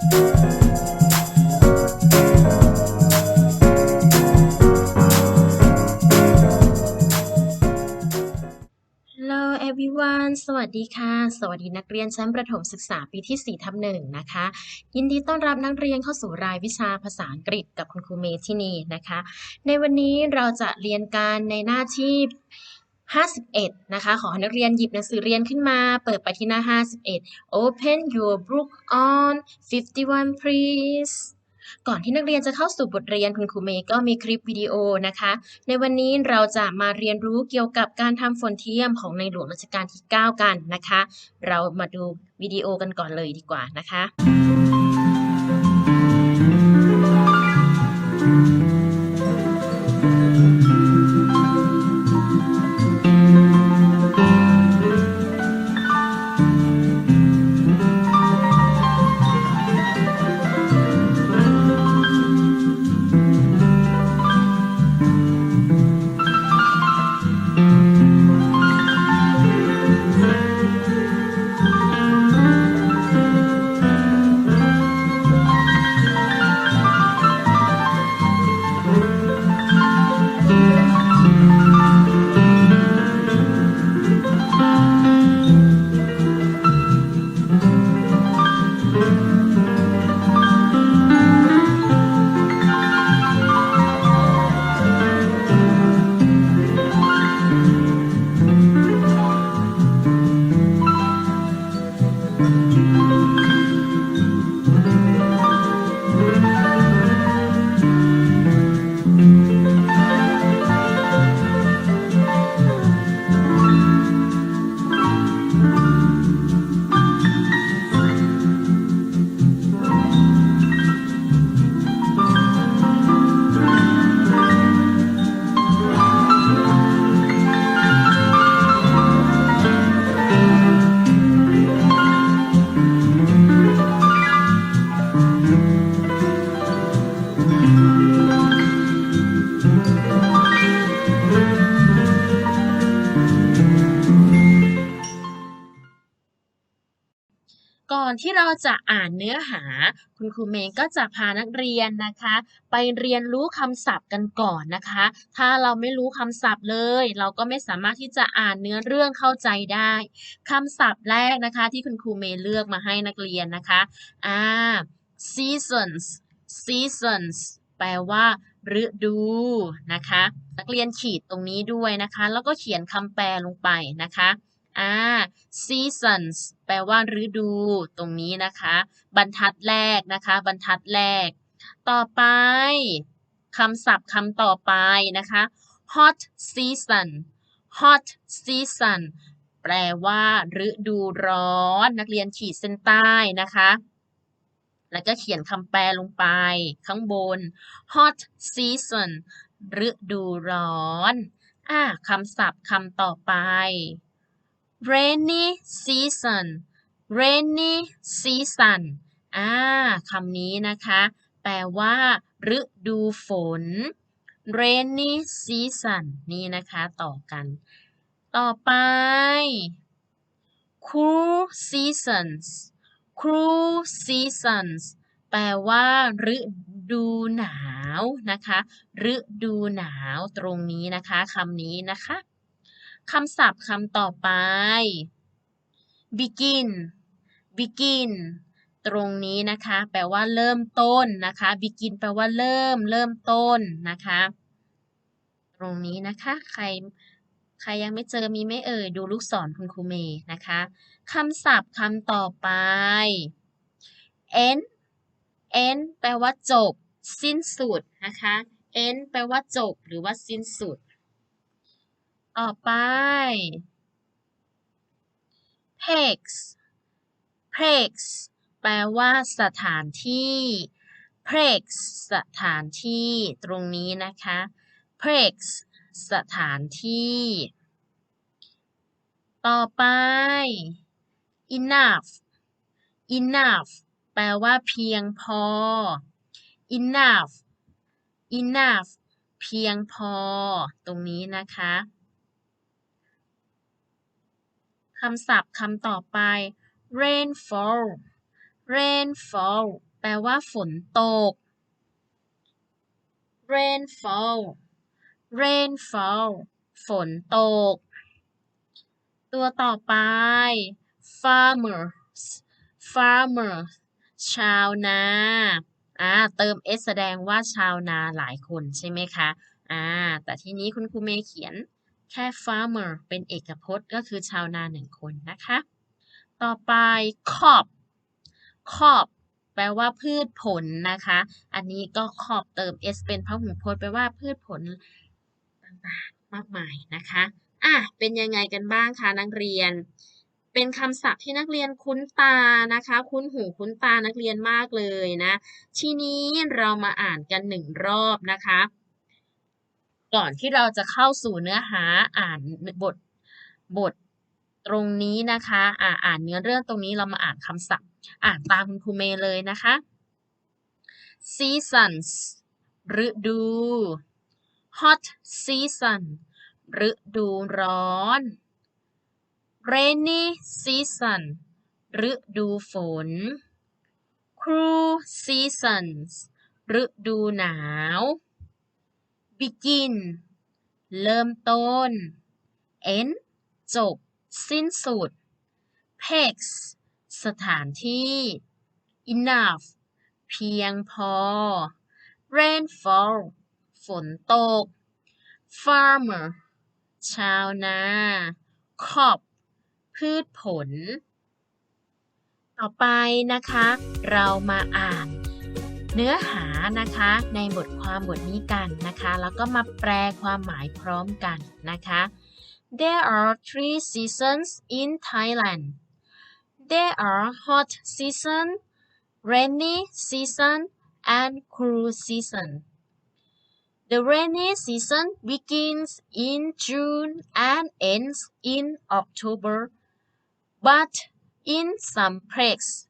Hello everyone สวัสดีค่ะ สวัสดีนักเรียนชั้นประถมศึกษาปีที่4ทับหนึ่งนะคะ ยินดีต้อนรับนักเรียนเข้าสู่รายวิชาภาษาอังกฤษกับคุณครูเมที่นี่นะคะ ในวันนี้เราจะเรียนการในหน้าที่ 51 นะคะ ขอให้นักเรียนหยิบหนังสือเรียนขึ้นมา เปิดไปที่หน้า 51 Open your book on 51 please ก่อนที่นักเรียนจะเข้าสู่บทเรียนคุณครูเมย์ก็มีคลิปวิดีโอนะคะ ในวันนี้เราจะมาเรียนรู้เกี่ยวกับการทำฝนเทียมของในหลวงรัชกาลที่ 9 กันนะคะ เรามาดูวิดีโอกันก่อนเลยดีกว่านะคะ ที่เราจะอ่านเนื้อหา คุณครูเมย์ก็จะพานักเรียนนะคะ ไปเรียนรู้คำศัพท์กันก่อนนะคะ ถ้าเราไม่รู้คำศัพท์เลย เราก็ไม่สามารถที่จะอ่านเนื้อเรื่องเข้าใจได้คำศัพท์แรกนะคะ ที่คุณครูเมย์เลือกมาให้นักเรียนนะคะอ่า seasons seasons แปลว่าฤดูนะคะ นักเรียนขีดตรงนี้ด้วยนะคะ แล้วก็เขียนคำแปลลงไปนะคะ อ่า seasons แปลว่าฤดูตรงนี้นะคะ บรรทัดแรกนะคะ บรรทัดแรก ต่อไปคำศัพท์คำต่อไปนะคะ hot season hot season แปลว่าฤดูร้อน นักเรียนขีดเส้นใต้นะคะ แล้วก็เขียนคำแปลลงไป ข้างบน hot season ฤดูร้อน อ่าคำศัพท์คำต่อไป rainy season rainy season อ่าคำนี้นะคะ แปลว่า ฤดูฝน rainy season นี่นะคะต่อกัน ต่อไป cool seasons cool seasons แปลว่า ฤดูหนาวนะคะ ฤดูหนาวตรงนี้นะคะคำนี้นะคะ คำศัพท์คำต่อไป begin begin ตรงนี้นะคะ แปลว่าเริ่มต้นนะคะ begin แปลว่าเริ่ม เริ่มต้นนะคะ ตรงนี้นะคะ ใคร ใครยังไม่เจอมีไม่เอ่ย ดูลูกศรคุณครูเมย์นะคะคำศัพท์คำต่อไป end end แปลว่าจบ สิ้นสุดนะคะ end แปลว่าจบ หรือว่าสิ้นสุด ต่อไป place place แปลว่าสถานที่ place สถานที่ตรงนี้นะคะ place สถานที่ ต่อไป enough enough แปลว่าเพียงพอ enough enough เพียงพอ ตรงนี้นะคะ คำศัพท์คำต่อไป rainfall rainfall แปลว่าฝนตก rainfall rainfall ฝนตก ตัวต่อไป farmers farmers ชาวนาอ่าเติม s แสดงว่าชาวนาหลายคนใช่ไหมคะอ่าแต่ทีนี้คุณครูเมย์เขียน แค่ farmer เป็นเอกพจน์ก็คือชาวนาหนึ่งคนนะคะ ต่อไป crop crop แปลว่าพืชผลนะคะ อันนี้ก็ crop เติม s เป็นพหูพจน์แปลว่าพืชผลต่างๆมากมายนะคะ อะ เป็นยังไงกันบ้างคะนักเรียน เป็นคำศัพท์ที่นักเรียนคุ้นตานะคะ คุ้นหูคุ้นตานักเรียนมากเลยนะ ทีนี้เรามาอ่านกันหนึ่งรอบนะคะ ก่อนที่เราจะเข้าสู่เนื้อหาอ่านบทบทตรงนี้นะคะอ่าอ่านเนื้อเรื่องตรงนี้เรามาอ่านคำศัพท์ อ่านตามคุณครูเมย์เลยนะคะ seasons ฤดู hot season ฤดูร้อน rainy season ฤดูฝน cool seasons ฤดูหนาว begin เริ่มต้น end จบ สิ้นสุด pegs สถานที่ enough เพียงพอ rainfall ฝนตก farmer ชาวนา crop พืชผล ต่อไปนะคะ เรามาอ่าน เนื้อหานะคะในบทความบทนี้กันนะคะ แล้วก็มาแปลความหมายพร้อมกันนะคะ There are three seasons in Thailand. There are hot season, rainy season, and cool season. The rainy season begins in June and ends in October, but in some places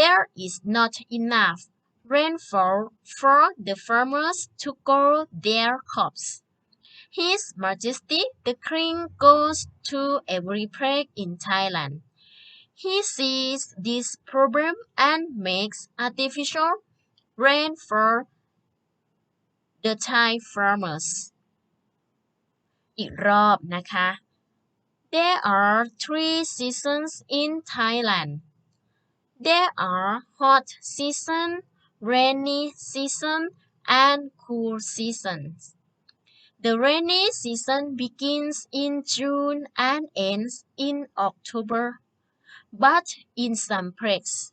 there is not enough rainfall for the farmers to grow their crops. His Majesty the King goes to every place in Thailand. He sees this problem and makes artificial rain for the Thai farmers. อีกรอบนะคะ There are three seasons in Thailand. There are hot season, rainy season, and cool seasons. The rainy season begins in June and ends in October. But in some places,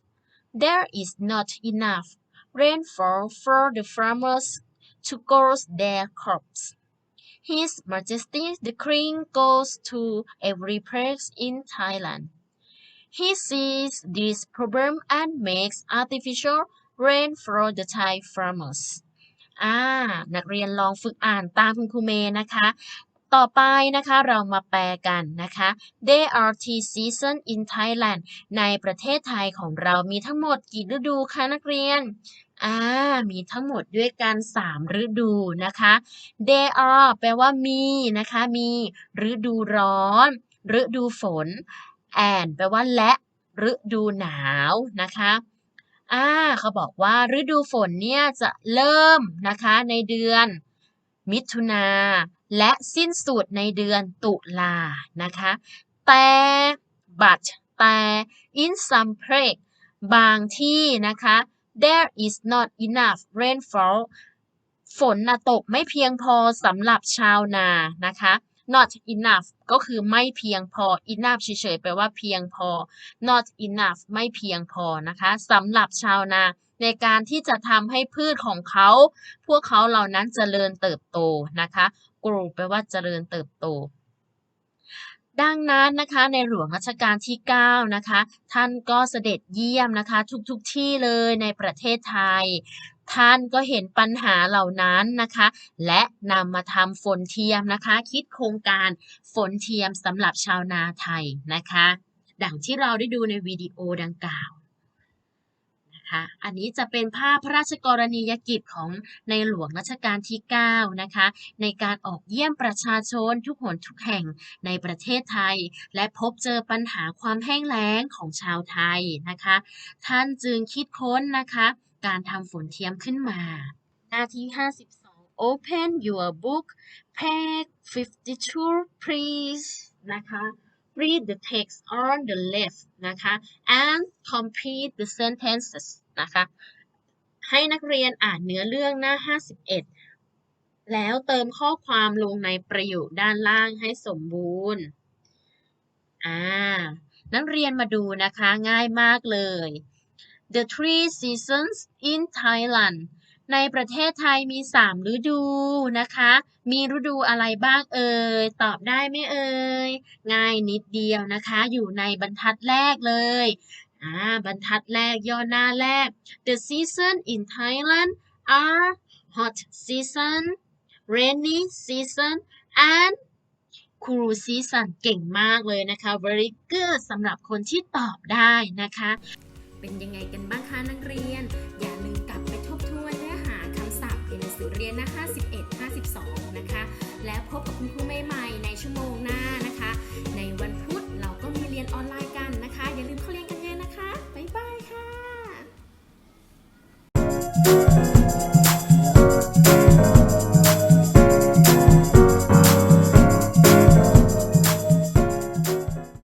there is not enough rainfall for the farmers to grow their crops. His Majesty the King goes to every place in Thailand. He sees this problem and makes artificial rain for the Thai farmers. อ่า นักเรียนลองฝึกอ่านตามคุณครูเมย์นะคะ ต่อไปนะคะเรามาแปลกันนะคะ There are three seasons in Thailand ในประเทศไทยของเรามีทั้งหมดกี่ฤดูคะนักเรียนอ่ามีทั้งหมดด้วยกัน3ฤดูนะคะ There are แปลว่ามีนะคะ มีฤดูร้อน ฤดูฝน and แปลว่าและฤดูหนาวนะคะ อ่าเขาบอกว่าฤดูฝนเนี่ยจะเริ่มนะคะในเดือน มิถุนาและสิ้นสุดในเดือนตุลานะคะ แต่ but แต่ in some place บางที่นะคะ there is not enough rainfall ฝนนะตกไม่เพียงพอสำหรับชาวนานะคะ not enough ก็คือไม่เพียงพอ enough เฉยๆแปลว่าเพียงพอ not enough ไม่เพียงพอนะคะสำหรับชาวนาในการที่จะทำให้พืชของเขา พวกเขาเหล่านั้นเจริญเติบโตนะคะ grow แปลว่าเจริญเติบโตดังนั้นนะคะในหลวงรัชกาลที่ 9 นะคะ ท่านก็เสด็จเยี่ยมนะคะ ทุกๆทที่เลยในประเทศไทย ท่านก็เห็นปัญหาเหล่านั้นนะคะ และนำมาทำฝนเทียมนะคะ คิดโครงการฝนเทียมสำหรับชาวนาไทยนะคะ ดังที่เราได้ดูในวิดีโอดังกล่าวนะคะอันนี้จะเป็นภาพพระราชกรณียกิจของในหลวงรัชกาลที่ 9 นะคะ ในการออกเยี่ยมประชาชนทุกหนทุกแห่งในประเทศไทย และพบเจอปัญหาความแห้งแล้งของชาวไทยนะคะ ท่านจึงคิดค้นนะคะ การทำฝนเทียมขึ้นมา หน้าที่ 52 Open your book page 52 please นะคะ read the text on the left นะคะ and complete the sentences นะคะ ให้นักเรียนอ่านเนื้อเรื่องหน้า 51 แล้วเติมข้อความลงในประโยคด้านล่างให้สมบูรณ์ อ่า นักเรียนมาดูนะคะ ง่ายมากเลย The three seasons in Thailand ในประเทศไทยมี 3 ฤดูนะคะ มีฤดูอะไรบ้างเอ่ย ตอบได้ไหมเอ่ย ง่ายนิดเดียวนะคะ อยู่ในบรรทัดแรกเลย อ่า บรรทัดแรกย่อหน้าแรก The season in Thailand are hot season rainy season and cool season เก่งมากเลยนะคะ very good สำหรับคนที่ตอบได้นะคะ เป็นยังไงกันบ้างคะนักเรียน อย่าลืมกลับไปทบทวนเนื้อหาคำศัพท์ในหนังสือเรียนหน้า51 52 นะคะ และพบกับคุณครูใหม่ๆในชั่วโมงหน้านะคะ ในวันพุธเราก็มีเรียนออนไลน์กันนะคะ อย่าลืมเข้าเรียนกันเยนะคะ บ๊ายบาย